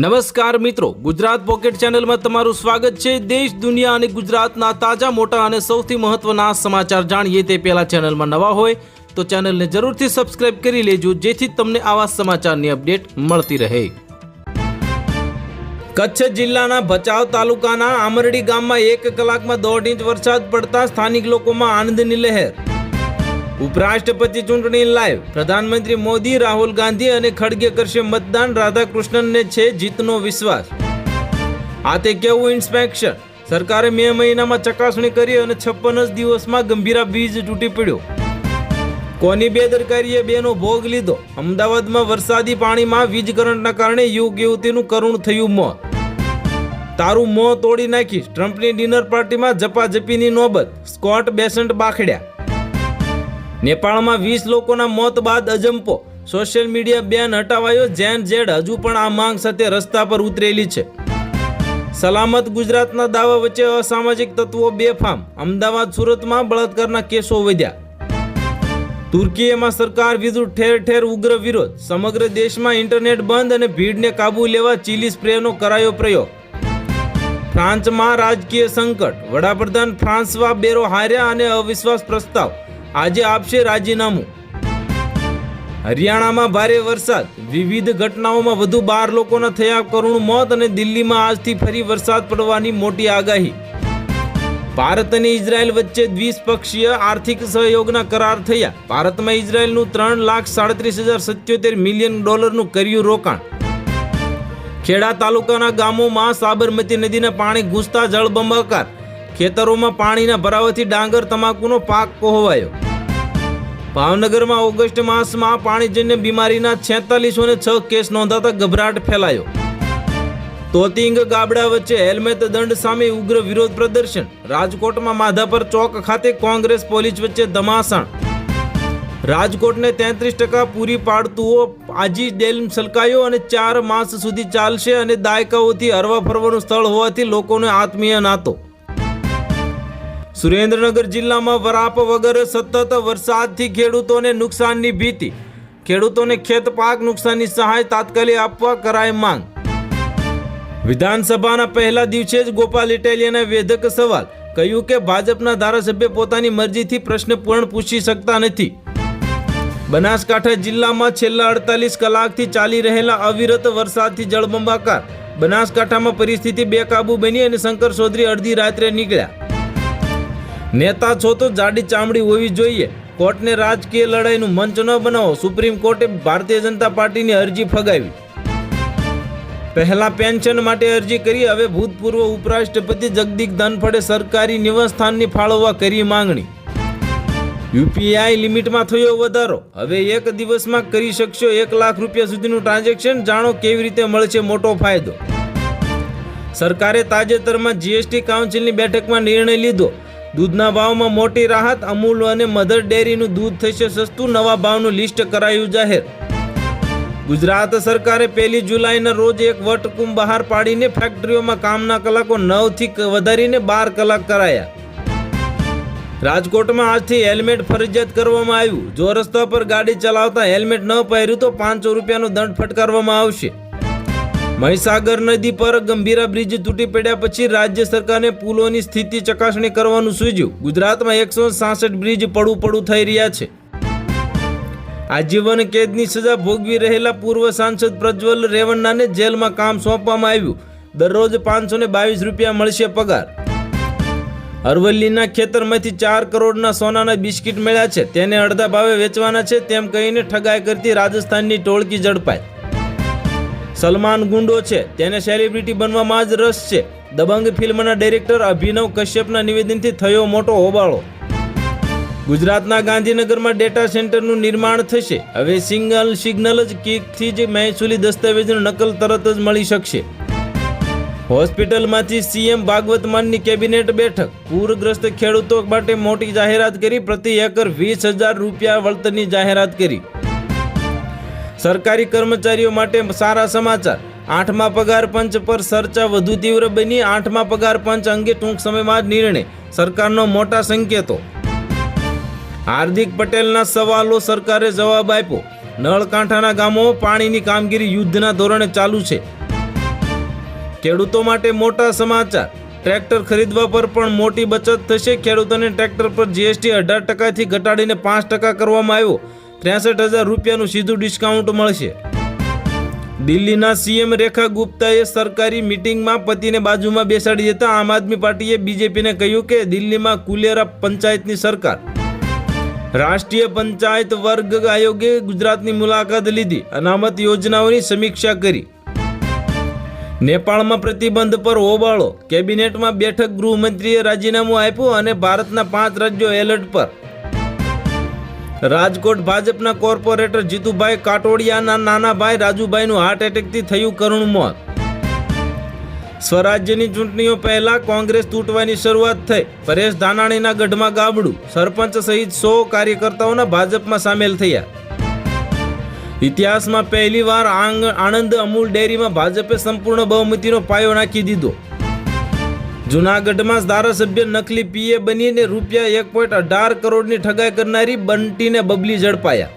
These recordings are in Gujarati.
નમસ્કાર મિત્રો, ગુજરાત પોકેટ ચેનલમાં તમારું સ્વાગત છે. દેશ, દુનિયા અને ગુજરાતના તાજા, મોટા અને સૌથી મહત્વના સમાચાર જાણીએ તે પહેલા ચેનલમાં નવા હોય તો ચેનલને જરૂરથી સબસ્ક્રાઇબ કરી લેજો, જેથી તમને આવા સમાચારની અપડેટ મળતી રહે. કચ્છ જિલ્લાના ભચાઉ તાલુકાના આમરડી ગામમાં એક કલાકમાં દોઢ ઇંચ વરસાદ પડતા સ્થાનિક લોકોમાં આનંદની લહેર ઉપરાષ્ટ્રપતિ ચૂંટણી લાઈવ પ્રધાનમંત્રી મોદી, રાહુલ ગાંધી અને ખડગે કરશે મતદાન. રાધાકૃષ્ણનને છે જીતનો વિશ્વાસ. આ તે કેવું ઇન્સ્પેક્શન સરકારે મે મહિનામાં ચકાસણી કરી અને છપ્પન જ દિવસમાં ગંભીરા બીજ તૂટી પડ્યો. કોની બેદરકારીએ બેનો ભોગ લીધો? અમદાવાદમાં વરસાદી પાણીમાં વીજ કરંટના કારણે યુગ યુવતીનું કરુણ થયું મોત. તારું મોં તોડી નાખીશ. ટ્રમ્પની ડિનર પાર્ટીમાં જપાજપીની નોબત. Scott Besant બાખડ્યા. નેપાળમાં વીસ લોકોના મોત બાદ અજંપો. સોશિયલ મીડિયા બેન હટાવાયો જેન ઝેડ હજુ પણ આ માંગ સાથે રસ્તા પર ઉતરેલી છે. સલામત ગુજરાતના દાવા વચ્ચે અસામાજિક તત્વો બેફામ. અમદાવાદ, સુરતમાં બળાત્કારના કેસો વધ્યા. તુર્કીએમાં સરકાર વિરુદ્ધ ઠેર ઠેર ઉગ્ર વિરોધ. સમગ્ર દેશમાં ઇન્ટરનેટ બંધ અને ભીડને કાબુ લેવા ચીલી સ્પ્રેનો કરાયો પ્રયોગ. ફ્રાન્સમાં રાજકીય સંકટ. વડાપ્રધાન ફ્રાન્સવા બેરો હાર્યા અને અવિશ્વાસ પ્રસ્તાવ. આજે આપશે રાજીનામું. હરિયાણામાં ભારે વરસાદ. વિવિધ ઘટનાઓમાં વધુ બાર લોકોના થયા કરુણ મોત અને દિલ્હીમાં આજથી ફરી વરસાદ પડવાની મોટી આગાહી. ભારત અને ઇઝરાયલ વચ્ચે દ્વિપક્ષીય આર્થિક સહયોગના કરાર થયા. ભારતમાં ઇઝરાયલનું ત્રણ લાખ સાડત્રીસ હજાર સત્યોતેર મિલિયન ડોલરનું કર્યું રોકાણ. ખેડા તાલુકાના ગામોમાં સાબરમતી નદીના પાણી ઘૂસતા જળબંબાકાર. ખેતરોમાં પાણીના ભરાવાથી ડાંગર, તમાકુનો પાક કોહવાયો ભાવનગરમાં ઓગસ્ટ માસમાં પાણીજન્ય બીમારીના છેતાલીસો ને છ કેસ નોંધાતા ગભરાટ ફેલાયો. તોતિંગ ગાબડા વચ્ચે હેલ્મેટ દંડ સામે ઉગ્ર વિરોધ પ્રદર્શન. રાજકોટમાં માધાપર ચોક ખાતે કોંગ્રેસ પોલીસ વચ્ચે ધમાસાણ. રાજકોટને તેત્રીસ ટકા પૂરી પાડતુઓ આજી ડેમ છલકાયો અને ચાર માસ સુધી ચાલશે અને દાયકાઓથી હરવા ફરવાનું સ્થળ હોવાથી લોકોને આત્મીય નાતો. સુરેન્દ્રનગર જિલ્લામાં વરાપ વગર સતત વરસાદથી ખેડૂતોને નુકસાનની ભીતિ. ખેડૂતોને ખેત પાક નુકસાનની સહાય તાત્કાલિક આપવા કરાય માંગ. વિધાનસભાના પહેલા દિવસે જ ગોપાલ ઇટાલિયાના વેધક સવાલ, કહ્યું કે ભાજપના ધારાસભ્ય પોતાની મરજીથી પ્રશ્ન પણ પૂછી શકતા નથી. બનાસકાંઠા જિલ્લામાં છેલ્લા અડતાલીસ કલાકથી ચાલી રહેલા અવિરત વરસાદથી જળબંબાકાર. બનાસકાંઠામાં પરિસ્થિતિ બેકાબુ બની અને શંકર ચૌધરી અડધી રાત્રે નીકળ્યા. નેતા છો તો જાડી ચામડી હોવી જોઈએ. કોર્ટને રાજકીય લડાઈનું મંચ ન બનાવો. સુપ્રીમ કોર્ટે ભારતીય જનતા પાર્ટીની અરજી ફગાવી. પહેલા પેન્શન માટે અરજી કરી, હવે ભૂતપૂર્વ ઉપરાષ્ટ્રપતિ જગદીપ ધનખડે સરકારી નિવાસસ્થાનની ફાળવવા કરી માંગણી. યુપીઆઈ લિમિટમાં થયો વધારો. હવે એક દિવસમાં કરી શકશો એક લાખ રૂપિયા સુધીનું ટ્રાન્ઝેક્શન. જાણો કેવી રીતે મળશે મોટો ફાયદો. સરકારે તાજેતરમાં જીએસટી કાઉન્સિલની બેઠકમાં નિર્ણય લીધો. દૂધના ભાવમાં મોટી રાહત, અમૂલ અને મધર ડેરીનું દૂધ થશે સસ્તું, નવા ભાવનું લિસ્ટ કરાયું જાહેર. ગુજરાત સરકારે પહેલી જુલાઈના રોજ એક વટકુંભ બહાર પાડીને ફેક્ટરીઓમાં કામના કલાકો નવથી વધારીને બાર કલાક કરાયા. રાજકોટમાં આજથી હેલ્મેટ ફરજિયાત કરવામાં આવ્યું. જો રસ્તા પર ગાડી ચલાવતા હેલ્મેટ ન પહેર્યું તો પાંચસો રૂપિયાનો દંડ ફટકારવામાં આવશે. મહીસાગર નદી પર ગંભીરા બ્રિજ તૂટી પડ્યા પછી રાજ્ય સરકારને પુલોની સ્થિતિ ચકાસણી કરવાનું સૂજ્યું. ગુજરાતમાં એકસો સાસઠ બ્રિજ પડું પડું થઈ રહ્યા છે. આજીવન કેદની સજા ભોગવી રહેલા પૂર્વ સાંસદ પ્રજ્વલ રેવન્નાને જેલમાં કામ સોંપવામાં આવ્યું. દરરોજ પાંચસો ને બાવીસ રૂપિયા મળશે પગાર. અરવલ્લીના ખેતરમાંથી ચાર કરોડના સોનાના બિસ્કિટ મળ્યા છે. તેને અડધા ભાવે વેચવાના છે તેમ કહીને ઠગાઈ કરતી રાજસ્થાનની ટોળકી ઝડપાઈ. સલમાન ગુંડો છે. તેને સેલિબ્રિટી બનવામાં જ રસ છે. દબંગ ફિલ્મના ડાયરેક્ટર અભિનવ કશ્યપના નિવેદનથી થયો મોટો હોબાળો. ગુજરાતના ગાંધીનગરમાં ડેટા સેન્ટરનું નિર્માણ થશે. હવે સિંગલ સિગ્નલ જ કિકથી જ મહેસૂલી દસ્તાવેજની નકલ તરત જ મળી શકશે. હોસ્પિટલમાંથી સીએમ ભાગવત માનની કેબિનેટ બેઠક. પૂરગ્રસ્ત ખેડૂતો માટે મોટી જાહેરાત કરી, પ્રતિ એકર વીસ હજાર રૂપિયા વળતરની જાહેરાત કરી. સરકારી કર્મચારીઓ માટે સારા સમાચાર. આઠમા પગાર પંચ પર ચર્ચા વધુ તીવ્ર બની. આઠમા પગાર પંચ અંગે ટૂંક સમયમાં જ નિર્ણય. સરકારનો મોટા સંકેતો. હાર્દિક પટેલના સવાલો સરકારે જવાબ આપ્યો. નળકાંઠાના ગામો પાણીની કામગીરી યુદ્ધના ધોરણે ચાલુ છે. ખેડૂતો માટે મોટા સમાચાર. ટ્રેક્ટર ખરીદવા પર પણ મોટી બચત થશે. ખેડૂતોને ટ્રેક્ટર પર જીએસટી અઢાર ટકાથી ઘટાડીને પાંચ ટકા કરવામાં આવ્યો. ત્રેસઠ હજાર રૂપિયાનું સીધું ડિસ્કાઉન્ટ મળશે. દિલ્હીના સીએમ રેખા ગુપ્તાએ સરકારી મિટિંગમાં પતિને બાજુમાં બેસાડી દેતા આમ આદમી પાર્ટીએ બીજેપીને કહ્યું કે દિલ્હીમાં કુલેરા પંચાયતની સરકાર. રાષ્ટ્રીય પંચાયત વર્ગ આયોગે ગુજરાતની મુલાકાત લીધી, અનામત યોજનાઓની સમીક્ષા કરી. નેપાળમાં પ્રતિબંધ પર હોબાળો. કેબિનેટમાં બેઠક ગૃહમંત્રીએ રાજીનામું આપ્યું અને ભારતના પાંચ રાજ્યો એલર્ટ પર. રાજકોટ ભાજપના કોર્પોરેટર જીતુભાઈ કાટોડિયાના નાના ભાઈ રાજુભાઈનું હાર્ટ એટેકથી થયું કરુણ મોત. સ્વરાજ્યની ચૂંટણીઓ પહેલા કોંગ્રેસ તૂટવાની શરૂઆત થઈ. પરેશ ધાનાણીના ગઢમાં ગાબડું. સરપંચ સહિત સો કાર્યકર્તાઓના ભાજપમાં સામેલ થયા. ઇતિહાસમાં પહેલીવાર આંગ આણંદ અમૂલ ડેરીમાં ભાજપે સંપૂર્ણ બહુમતીનો પાયો નાખી દીધો. જુનાગઢમાં ધારાસભ્ય નકલી પીએ બનીને રૂપિયા એક પોઈન્ટ અઢાર કરોડની ઠગાઈ કરનારી બંટીને બબલી ઝડપાયા.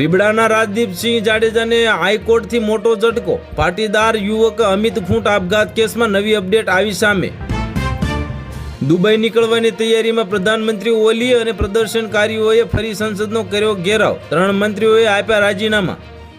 રીબડાના રાજદીપસિંહ જાડેજાને હાઈકોર્ટથી મોટો ઝટકો. પાટીદાર યુવક અમિત ખૂંટ આપઘાત કેસમાં નવી અપડેટ આવી સામે. દુબઈ નીકળવાની તૈયારીમાં પ્રધાનમંત્રી ઓલી અને પ્રદર્શનકારીઓએ ફરી સંસદનો કર્યો ઘેરાવ. ત્રણ મંત્રીઓએ આપ્યા રાજીનામા.